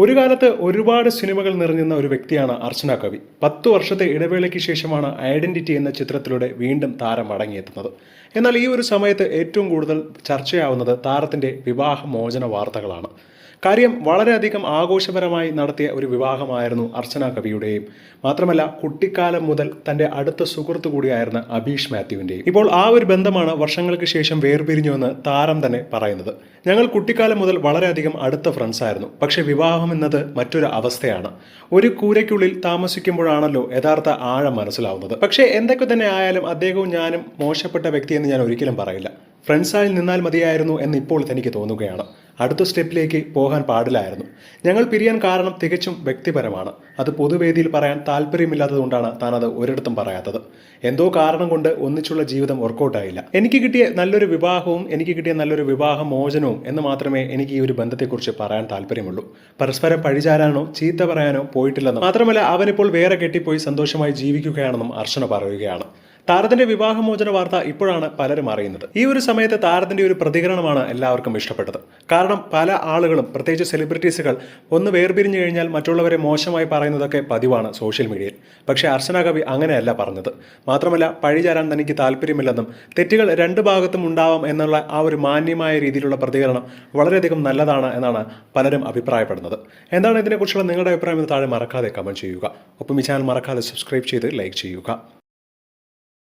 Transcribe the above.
ഒരു കാലത്ത് ഒരുപാട് സിനിമകൾ നിറഞ്ഞുന്ന ഒരു വ്യക്തിയാണ് അർച്ചന കവി. പത്ത് വർഷത്തെ ഇടവേളയ്ക്ക് ശേഷമാണ് ഐഡന്റിറ്റി എന്ന ചിത്രത്തിലൂടെ വീണ്ടും താരം മടങ്ങിയെത്തുന്നത് എന്നാൽ ഈ ഒരു സമയത്ത് ഏറ്റവും കൂടുതൽ ചർച്ചയാവുന്നത് താരത്തിന്റെ വിവാഹമോചന വാർത്തകളാണ്. കാര്യം വളരെയധികം ആഘോഷപരമായി നടത്തിയ ഒരു വിവാഹമായിരുന്നു അർച്ചന കവിയുടെയും. മാത്രമല്ല കുട്ടിക്കാലം മുതൽ തന്റെ അടുത്ത സുഹൃത്ത് കൂടിയായിരുന്ന അബീഷ് മാത്യുവിന്റെയും ഇപ്പോൾ ആ ഒരു ബന്ധമാണ് വർഷങ്ങൾക്ക് ശേഷം വേർപിരിഞ്ഞുവെന്ന് താരം തന്നെ പറയുന്നത്. ഞങ്ങൾ കുട്ടിക്കാലം മുതൽ വളരെയധികം അടുത്ത ഫ്രണ്ട്സ് ആയിരുന്നു. പക്ഷെ വിവാഹം എന്നത് മറ്റൊരു അവസ്ഥയാണ്. ഒരു കൂരയ്ക്കുള്ളിൽ താമസിക്കുമ്പോഴാണല്ലോ യഥാർത്ഥ ആഴം മനസ്സിലാവുന്നത്. പക്ഷേ എന്തൊക്കെ തന്നെ ആയാലും അദ്ദേഹവും ഞാനും മോശപ്പെട്ട വ്യക്തിയെന്ന് ഞാൻ ഒരിക്കലും പറയില്ല. ഫ്രണ്ട്സായി നിന്നാൽ മതിയായിരുന്നു എന്ന് ഇപ്പോൾ തനിക്ക് തോന്നുകയാണ്. അടുത്ത സ്റ്റെപ്പിലേക്ക് പോകാൻ പാടില്ലായിരുന്നു. ഞങ്ങൾ പിരിയാൻ കാരണം തികച്ചും വ്യക്തിപരമാണ്. അത് പൊതുവേദിയിൽ പറയാൻ താല്പര്യമില്ലാത്തതുകൊണ്ടാണ് താൻ അത് ഒരിടത്തും പറയാത്തത്. എന്തോ കാരണം കൊണ്ട് ഒന്നിച്ചുള്ള ജീവിതം വർക്കൗട്ടായില്ല. എനിക്ക് കിട്ടിയ നല്ലൊരു വിവാഹവും എനിക്ക് കിട്ടിയ നല്ലൊരു വിവാഹ മോചനവും എന്ന് മാത്രമേ എനിക്ക് ഈ ഒരു ബന്ധത്തെക്കുറിച്ച് പറയാൻ താല്പര്യമുള്ളൂ. പരസ്പരം പഴിചാരാനോ ചീത്ത പറയാനോ പോയിട്ടില്ലെന്നും മാത്രമല്ല അവനിപ്പോൾ വേറെ കെട്ടിപ്പോയി സന്തോഷമായി ജീവിക്കുകയാണെന്നും അർച്ചന പറയുകയാണ്. താരത്തിന്റെ വിവാഹമോചന വാർത്ത ഇപ്പോഴാണ് പലരും അറിയുന്നത്. ഈ ഒരു സമയത്ത് താരത്തിന്റെ ഒരു പ്രതികരണമാണ് എല്ലാവർക്കും ഇഷ്ടപ്പെട്ടത്. കാരണം പല ആളുകളും പ്രത്യേകിച്ച് സെലിബ്രിറ്റീസുകൾ ഒന്ന് വേർപിരിഞ്ഞു കഴിഞ്ഞാൽ മറ്റുള്ളവരെ മോശമായി പറയുന്നതൊക്കെ പതിവാണ് സോഷ്യൽ മീഡിയയിൽ പക്ഷേ അർച്ചന കവി അങ്ങനെയല്ല പറഞ്ഞത്. മാത്രമല്ല പഴിചാരാൻ തനിക്ക് താല്പര്യമില്ലെന്നും തെറ്റുകൾ രണ്ട് ഭാഗത്തും ഉണ്ടാവാം എന്നുള്ള ആ ഒരു മാന്യമായ രീതിയിലുള്ള പ്രതികരണം വളരെയധികം നല്ലതാണ് എന്നാണ് പലരും അഭിപ്രായപ്പെടുന്നത്. എന്താണ് ഇതിനെക്കുറിച്ചുള്ള നിങ്ങളുടെ അഭിപ്രായം എന്ന് താഴെ മറക്കാതെ കമന്റ് ചെയ്യുക. ഒപ്പം ഈ ചാനൽ മറക്കാതെ സബ്സ്ക്രൈബ് ചെയ്ത് ലൈക്ക് ചെയ്യുക.